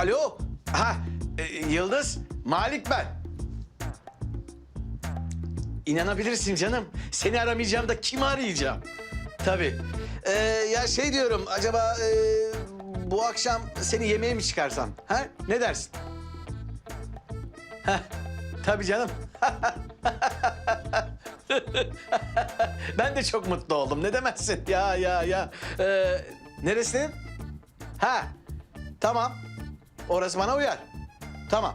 alo. Ha, e, Yıldız, Malik ben. İnanabilirsin canım. Seni aramayacağım da kimi arayacağım? Tabii. Ee, ya şey diyorum, acaba e, bu akşam seni yemeğe mi çıkarsam? Ha? Ne dersin? Ha, tabii canım. ben de çok mutlu oldum. Ne demezsin? Ya ya ya. Ee, neresi? Ha. Tamam. Orası bana uyar. Tamam.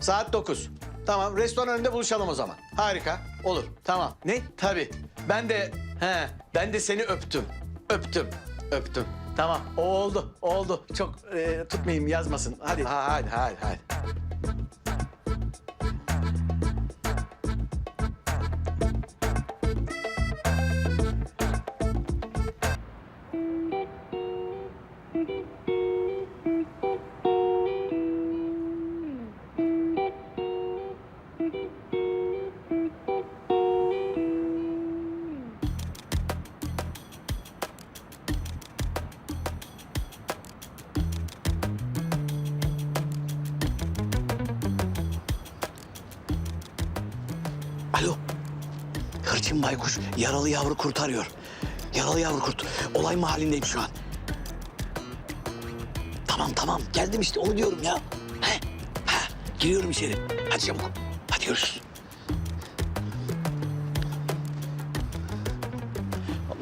Saat 9. Tamam. Restoran önünde buluşalım o zaman. Harika. Olur. Tamam. Ne? Tabii. Ben de he, ben de seni öptüm. Öptüm. Öptüm. Tamam. O oldu. Oldu. Çok e, tutmayayım yazmasın. Hadi. Ha, hadi hadi hadi. Alo. Hırçın baykuş yaralı yavru kurtarıyor. Yaralı yavru kurt. Olay mahallindeyim şu an. Tamam tamam geldim işte onu diyorum ya. He, he, giriyorum içeri. Hadi çabuk. Hadi görüşürüz.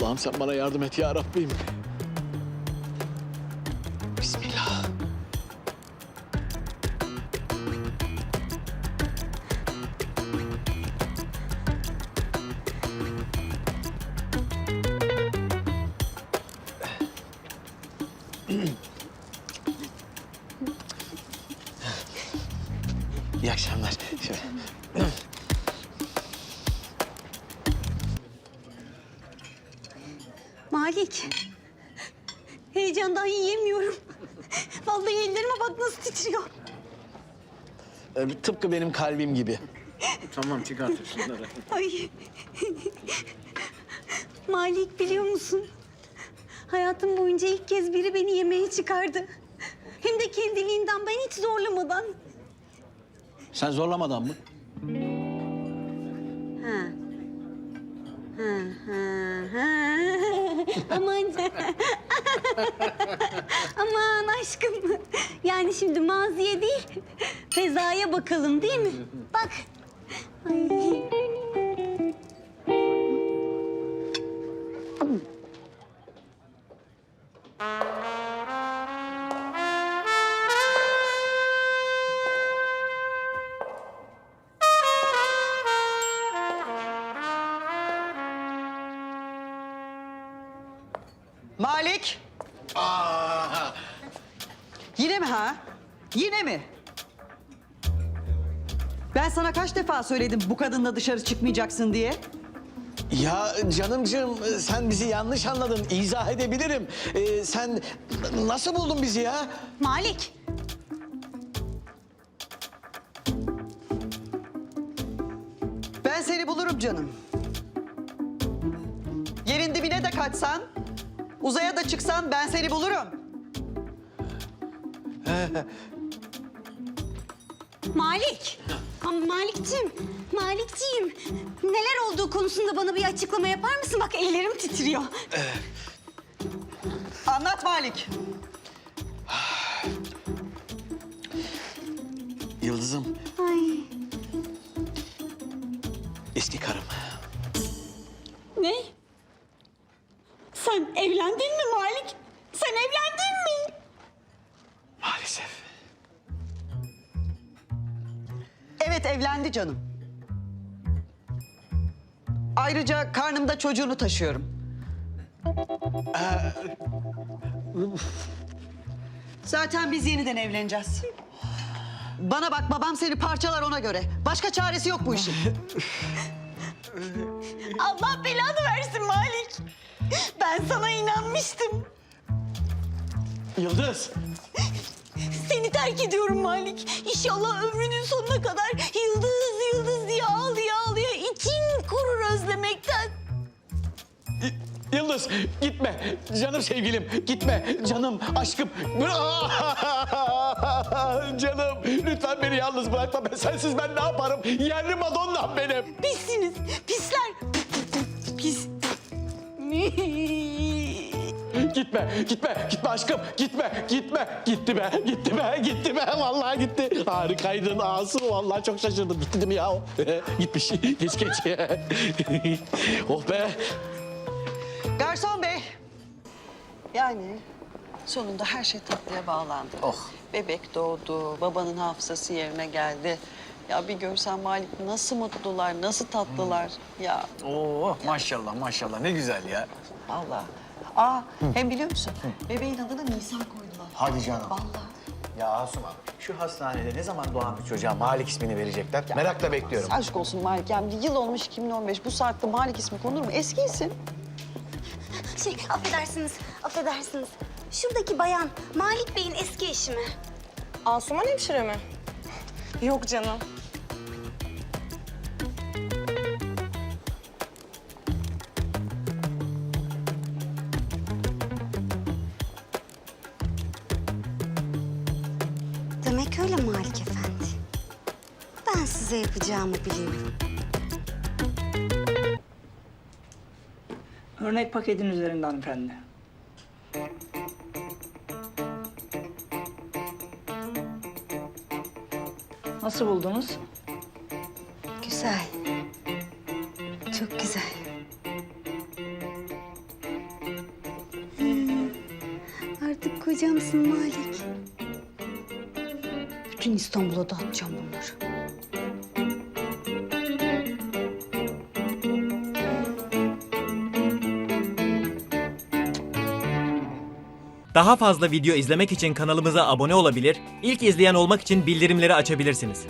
Allah'ım sen bana yardım et ya Rabbim. Malik. Heyecandan yiyemiyorum. Vallahi ellerime bak nasıl titriyor. Ee, tıpkı benim kalbim gibi. tamam çıkartın şunları. Ay. Malik biliyor musun? Hayatım boyunca ilk kez biri beni yemeğe çıkardı. Hem de kendiliğinden ben hiç zorlamadan. Sen zorlamadan mı? Ha. Ha, ha, ha. Aman. Aman aşkım. Yani şimdi maziye değil, fezaya bakalım değil mi? Bak. Ay. Malik. Yine mi ha? Yine mi? Ben sana kaç defa söyledim bu kadınla dışarı çıkmayacaksın diye? Ya canımcığım sen bizi yanlış anladın. İzah edebilirim. Ee, sen nasıl buldun bizi ya? Malik. Ben seni bulurum canım. Yerin dibine de kaçsan, uzaya da çıksan ben seni bulurum. Malik. Ama Malikciğim, Malikciğim. Neler olduğu konusunda bana bir açıklama yapar mısın? Bak ellerim titriyor. Anlat Malik. Yıldızım Ay. Sen evlendin mi Malik? Sen evlendin mi? Maalesef. Evet evlendi canım. Ayrıca karnımda çocuğunu taşıyorum. Zaten biz yeniden evleneceğiz. Bana bak babam seni parçalar ona göre. Başka çaresi yok bu işin. Allah belanı versin Malik. Ben sana inanmıştım. Yıldız. Seni terk ediyorum Malik. İnşallah ömrünün sonuna kadar yıldız yıldız diye ağlaya ağlaya için kurur özlemekten. Y- Yıldız gitme. Canım sevgilim gitme. Canım aşkım. Canım lütfen beni yalnız bırakma. Ben sensiz ben ne yaparım? Yerli Madonna'm benim. Pissiniz, pisler. Gitme, gitme, gitme aşkım, gitme, gitme. Gitti be, gitti be, gitti be. Vallahi gitti. Harikaydın Asu. Vallahi çok şaşırdım. Gitti değil mi ya? Gitmiş. Geç geç. oh be. Garson bey. Yani sonunda her şey tatlıya bağlandı. Oh. Bebek doğdu, babanın hafızası yerine geldi. Ya bir görsen Malik nasıl mutlular, nasıl tatlılar. Ya Oo maşallah maşallah ne güzel ya. vallahi. Aa hem biliyor musun? Bebeğin adını Nisan koydular. Hadi canım. Vallahi. Ya Asuman şu hastanede ne zaman doğan bir çocuğa Malik ismini verecekler? Merakla bekliyorum. Aşk olsun Malik. Yani bir yıl olmuş 2015. Bu saatte Malik ismi konur mu? Eski isim. Şey, affedersiniz, affedersiniz. Şuradaki bayan, Malik Bey'in eski eşi mi? Asuman hemşire mi? Yok canım. Demek öyle Malik Efendi. Ben size yapacağımı biliyorum. Örnek paketin üzerinde hanımefendi. Nasıl buldunuz? Güzel. Çok güzel. Hmm, Artık kocamsın Malik. Bütün İstanbul'a dağıtacağım bunları. Daha fazla video izlemek için kanalımıza abone olabilir, ilk izleyen olmak için bildirimleri açabilirsiniz.